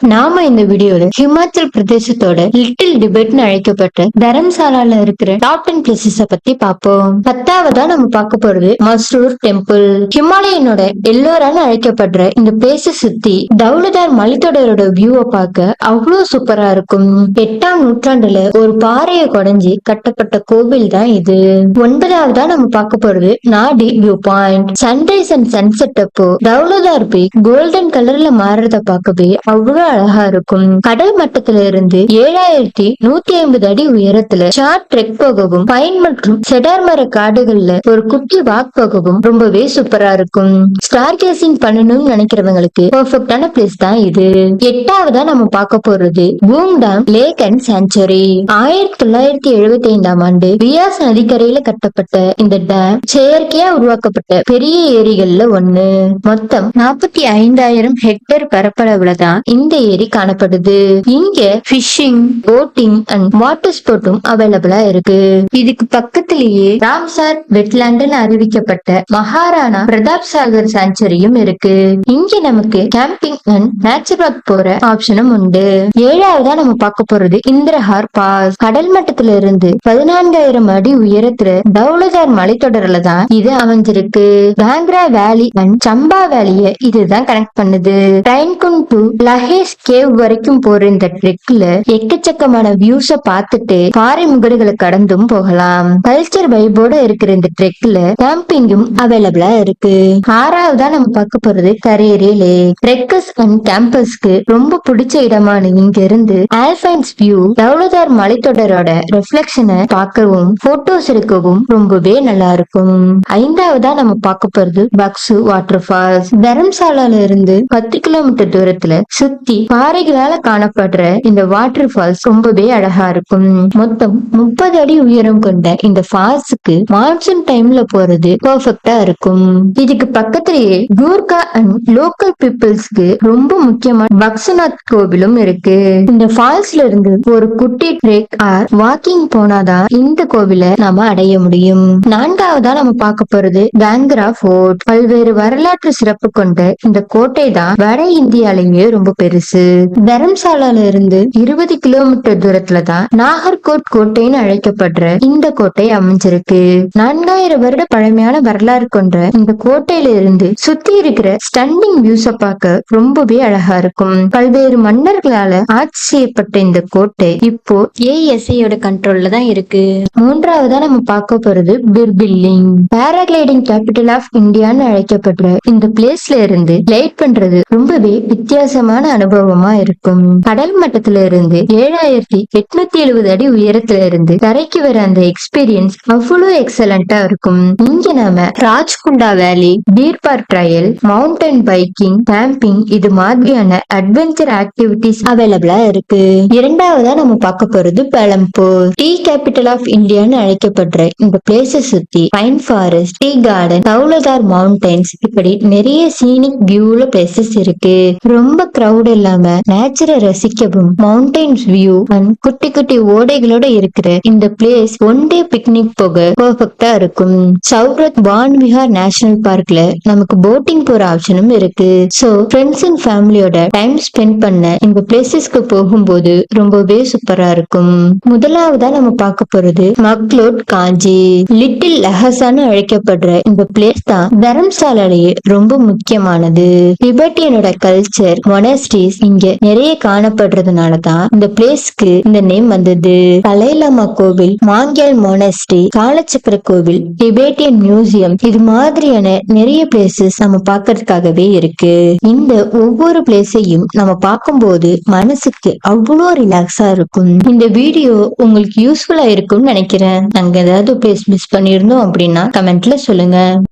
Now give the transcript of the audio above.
நாம இந்த வீடியோல ஹிமாச்சல் பிரதேசத்தோட லிட்டில் டிபேட்னு அழைக்கப்பட்ட தரம்சாலால இருக்கிற டாப் டென் பிளேசஸ பத்தி பார்ப்போம் பத்தாவதா நம்ம பார்க்க போறது மசூர் டெம்பிள் ஹிமாலயனோட எல்லோரான அழைக்கப்படுற இந்த பிளேஸ சுத்தி தௌலதார் மலைத்தொடரோட வியூவை பார்க்க அவ்வளவு சூப்பரா இருக்கும். எட்டாம் நூற்றாண்டுல ஒரு பாறையை குடைஞ்சி கட்டப்பட்ட கோவில் தான் இது. ஒன்பதாவதா நம்ம பார்க்க போறது Naddi view point sunrise and sunset அப்போ தௌலதார் பீக் கோல்டன் கலர்ல மாறுறத பார்க்கவே அவ்வளவு அழகா இருக்கும். கடல் மட்டத்துல இருந்து ஏழாயிரத்தி நூத்தி ஐம்பது அடி உயரத்துல ஷார்ட் ட்ரெக் போகவும் பைன் மற்றும் செடார் மர காடுகள்ல ஒரு குட்டி வாக் போகவும் ரொம்பவே சூப்பரா இருக்கும். ஸ்டார் கேசிங் பண்ணணும்னு நினைக்கிறவங்களுக்கு பெர்ஃபெக்டான பிளேஸ் தான் இது. எட்டாவதா நம்ம பார்க்க போறது பூம் லேக் அண்ட் சாங்சுரி ஆயிரத்தி தொள்ளாயிரத்தி எழுபத்தி ஐந்தாம் ஆண்டு பியாஸ் நதிக்கரையில கட்டப்பட்ட இந்த டேம் செயற்கையா உருவாக்கப்பட்ட பெரிய ஏரிகள்ல ஒண்ணு. மொத்தம் நாற்பத்தி ஐந்தாயிரம் ஹெக்டேர் பரப்பளவுல தான் இந்த ஏரி காணப்படுது. இங்க பிஷிங் போட்டிங் அண்ட் வாட்டர் ஸ்போர்ட்டும் அவைலபிளா இருக்கு. இதுக்கு பக்கத்திலேயே ராம்சார் வெட்லாண்ட் அறிவிக்கப்பட்ட மகாராணா பிரதாப் சாகர் சாங்சுரியும் இருக்கு. இங்க நமக்கு கேம்பிங் அண்ட் நேச்சர் போற ஆப்ஷனும் உண்டு. ஏழாவதா நம்ம பார்க்க போறது இந்திரஹார் பாஸ் கடல் மட்டத்துல இருந்து பதினான்காயிரம் அடி உயரத்துல தௌலதார் மலைத்தொடர்ல தான் இது அமைஞ்சிருக்கு. பாங்க்ரா வேலி அண்ட் சம்பா வேலிய இதுதான் கனெக்ட் பண்ணுது. டைன்குன் டு லஹேஸ் கேவ் வரைக்கும் போற இந்த ட்ரெக்ல எக்கச்சக்கமான வியூஸ பார்த்துட்டு பாறை முகடுகளை கடந்தும் போகலாம். கல்ச்சர் வைபோட இருக்கிற இந்த ட்ரெக்ல கேம்பிங்கும் அவைலபிளா இருக்கு. ஆறாவதா நம்ம பார்க்க போறது கரேரி லேக் ட்ரெக்கர்ஸ் அண்ட் கேம்பஸ்க்கு ரொம்ப பிடிச்ச இடமான இங்க இருந்து ஆல்பைன்ஸ் வியூ தௌலதார் மலைத்தொடரோட ரிஃப்ளெக்ஷனை பார்க்கவும் போட்டோஸ் எடுக்கவும் ரொம்பவே நல்லா இருக்கும். ஐந்தாவதா நம்ம பார்க்க போறது பக்ஸு வாட்டர் ஃபால்ஸ் தரம்சாலால இருந்து பத்து கிலோமீட்டர் தூரத்துல சுத்தி பாறைகளால காணப்படுற இந்த வாட்டர் ஃபால்ஸ் ரொம்பவே அழகா இருக்கும். மொத்தம் முப்பது அடி உயரம் கொண்ட இந்த ஃபால்ஸுக்கு மான்சூன் டைம்ல போறது பர்ஃபெக்டா இருக்கும். இதுக்கு பக்கத்திலேயே கூர்கா அண்ட் லோக்கல் பீப்புள்ஸ்க்கு ரொம்ப முக்கியமான பக்சநாத் கோவிலும் இருக்கு. இந்த ஃபால்ஸ்ல இருந்து ஒரு குட்டி ட்ரேக் ஆர் வாக்கிங் போனாதான் இந்த கோவிலை நாம அடைய முடியும். நான்காவதா நம்ம பார்க்க போறது பேங்கரா ஃபோர்ட் பல்வேறு வரலாற்று சிறப்பு கொண்ட இந்த கோட்டை தான் வட இந்தியாலேயே ரொம்ப பெருசு. தரம்சாலால இருந்து இருபது கிலோமீட்டர் தூரத்துல தான் நாகர்கோட் கோட்டைன்னு அழைக்கப்படுற இந்த கோட்டை அமைஞ்சிருக்கு. நான்காயிரம் வருட பழமையான வரலாறு கொண்ட இந்த கோட்டையில இருந்து சுத்தி இருக்கிற ஸ்டண்டிங் வியூஸ பார்க்க ரொம்பவே அழகா இருக்கும். பல்வேறு மன்னர்களால ஆட்சி செய்யப்பட்ட இந்த கோட்டை இப்போ ஏஎஸ்ஐயோட கண்ட்ரோல்ல தான் இருக்கு. மூன்றாவதா நம்ம பார்க்க போறது பிர்பில்லிங் பேராகிளைடிங் கேபிட்டல் ஆஃப் இந்தியான்னு அழைக்கப்படுற இந்த பிளேஸ்ல இருந்து லைட் பண்றது ரொம்பவே வித்தியாசமான அனுபவம் இருக்கும். கடல் மட்டத்துல இருந்து ஏழாயிரத்தி எட்நூத்தி எழுபது அடி உயரத்துல இருந்து தரைக்கு வர அந்த எக்ஸ்பீரியன்ஸ் அவ்வளவு எக்ஸலண்டா இருக்கும். இங்க நாம Rajgunda valley Bir park trail mountain biking camping இது மாதிரியான அட்வென்ச்சர் ஆக்டிவிட்டிஸ் அவைலபிளா இருக்கு. இரண்டாவதா நம்ம பார்க்க போறது பெலம்பூர் டீ கேபிட்டல் ஆஃப் இந்தியான்னு அழைக்கப்படுற இந்த பிளேஸ சுத்தி pine forest tea garden Dhauladhar mountains இப்படி நிறைய சீனிக் வியூல பிளேசஸ் இருக்கு. ரொம்ப கிரௌட் இல்லாம நேச்சரை ரசிக்கவும் மவுண்டைன்ஸ் வியூ அண்ட் குட்டி குட்டி ஓடைகளோட இருக்கிற இந்த பிளேஸ் ஒன் டே பிக்னிக் போக பெர்ஃபெக்டா இருக்கும். சௌரத் வான் விஹார் நேஷனல் பார்க்ல நமக்கு போட்டிங் போற ஆப்ஷனும் இருக்கு. சோ ஃப்ரெண்ட்ஸ் அண்ட் ஃபேமிலியோட டைம் ஸ்பெண்ட் பண்ண இந்த பிளேசஸ்க்கு போகும்போது ரொம்பவே சூப்பரா இருக்கும். முதலாவதா நம்ம பார்க்க போறது மக்லோட் காஞ்சி. லிட்டில் லஹசான்னு அழைக்கப்படுற இந்த பிளேஸ் தான் தரம்சாலையே ரொம்ப முக்கியமானது. திபெட்டியனோட கல்ச்சர் மொனஸ்ட்ரீஸ் இங்க நிறைய காணப்படுறதுனால தான் இந்த பிளேஸ்க்கு இந்த நேம் வந்தது. தலைலாமா கோவில் மாங்கியல் மோனஸ்டி காலச்சக்கர கோவில் டிபேட்டியன் மியூசியம் இது மாதிரியான நிறைய பிளேசஸ் நம்ம பார்க்கறதுக்காகவே இருக்கு. இந்த ஒவ்வொரு பிளேஸையும் நம்ம பார்க்கும்போது மனசுக்கு அவ்வளோ ரிலாக்ஸா இருக்கும். இந்த வீடியோ உங்களுக்கு யூஸ்ஃபுல்லா இருக்கும்னு நினைக்கிறேன். நாங்க ஏதாவது பிளேஸ் மிஸ் பண்ணியிருந்தோம் அப்படின்னா கமெண்ட்ல சொல்லுங்க.